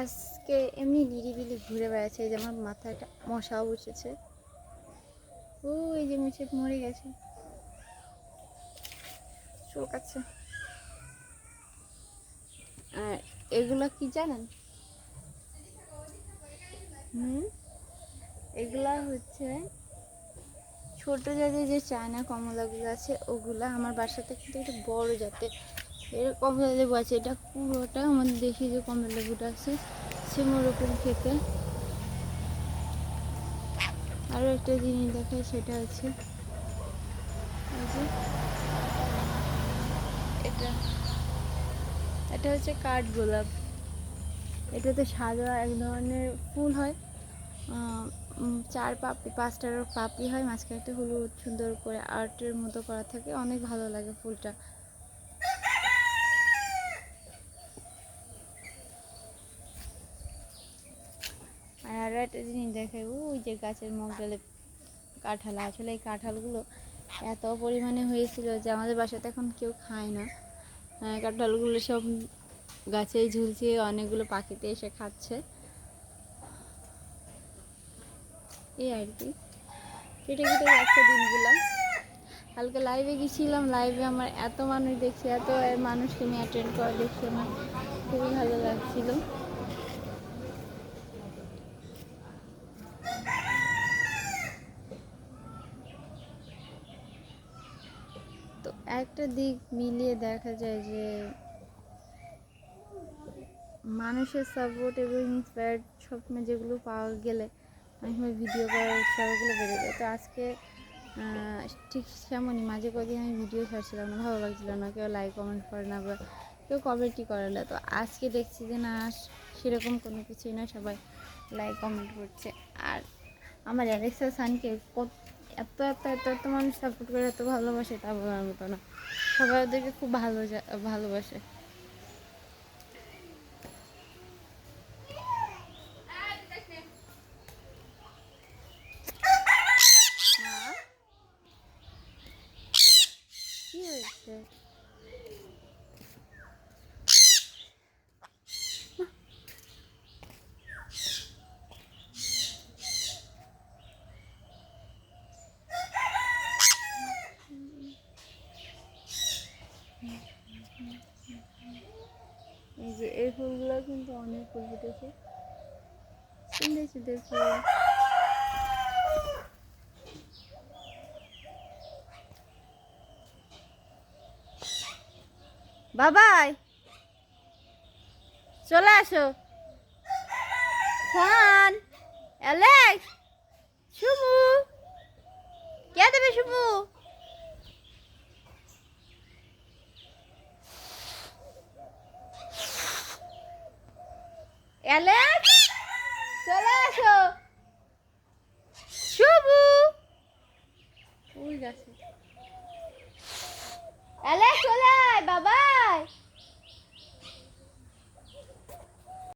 আজকে এমনি নিরিবিলি ঘুরে বেড়াচ্ছে, এই যে আমার মাথায় একটা মশাও বসেছে ও এই যে মুছে মরে গেছে। চোখ আছে আর এগুলো কি জানেন? এগুলা হচ্ছে ছোট জাতের যে চায়না কমলাগুলো আছে, ওগুলা আমার বাসাতে কিন্তু একটু বড় জাতের এর কমলা লেবু আছে, এটা পুরোটা আমাদের দেশি যে কমলা লেবুটা আছে, সেমোর ওপর খেতে আরও একটা জিনিস দেখায় সেটা হচ্ছে এটা। এটা হচ্ছে কাঠ গোলাপ। এটাতে সাদা এক ধরনের ফুল হয়। চার পাপড়ি পাঁচটার পাপড়ি হয়, মাঝখানে একটা হলুদ সুন্দর করে আর্টের মতো করা থাকে, অনেক ভালো লাগে ফুলটা আর আরও একটা জিনিস দেখায় ওই যে গাছের মগডালে কাঁঠাল আসলে এই কাঁঠালগুলো এত পরিমাণে হয়েছিল যে আমাদের বাসাতে এখন কেউ খায় না। আহ, কাঁঠালগুলো সব গাছেই ঝুলছে অনেকগুলো পাখিতে এসে খাচ্ছে। এই আর কি। কেটে কেটে যাচ্ছে দিনগুলো। কালকে লাইভে গেছিলাম লাইভে আমার এত মানুষ দেখছি এত মানুষকে আমি অ্যাটেন্ড করা দেখছি আমার খুবই ভালো লাগছিল। তো একটা দিক মিলিয়ে দেখা যায় যে মানুষের সাপোর্ট এবং ইন্সপায়ার্ড সবসময় যেগুলো পাওয়া গেলে অনেক সময় ভিডিও করার উৎসাহগুলো বেড়ে যায়। তো আজকে ঠিক তেমনই মাঝে কদিন আমি ভিডিও ছাড়ছিলাম না, ভালো লাগছিল না। কেউ লাইক কমেন্ট করে না বা কেউ কমেন্টই করে না। তো আজকে দেখছি যে না সেরকম কোনো কিছুই না সবাই লাইক কমেন্ট করছে। আর আমার অ্যালেক্সা সানকে কত এত এত এত এত মানুষ সাপোর্ট করে, এত ভালোবাসে, তা বলার মতো না। সবাই ওদেরকে খুব ভালো ভালোবাসে? কি হয়েছে? এই যে এই ফুলগুলো কিন্তু অনেক ফুল ফুটেছে। সুন্দর সুন্দর ফুল। বাবাই, চলে আসো। খান, অ্যালেক্স শুভু কে দেবে শুভু অ্যালেক্স চলে আসো শুভু। ওই গেছে? অ্যালেক্স চলে আয় বাবাই।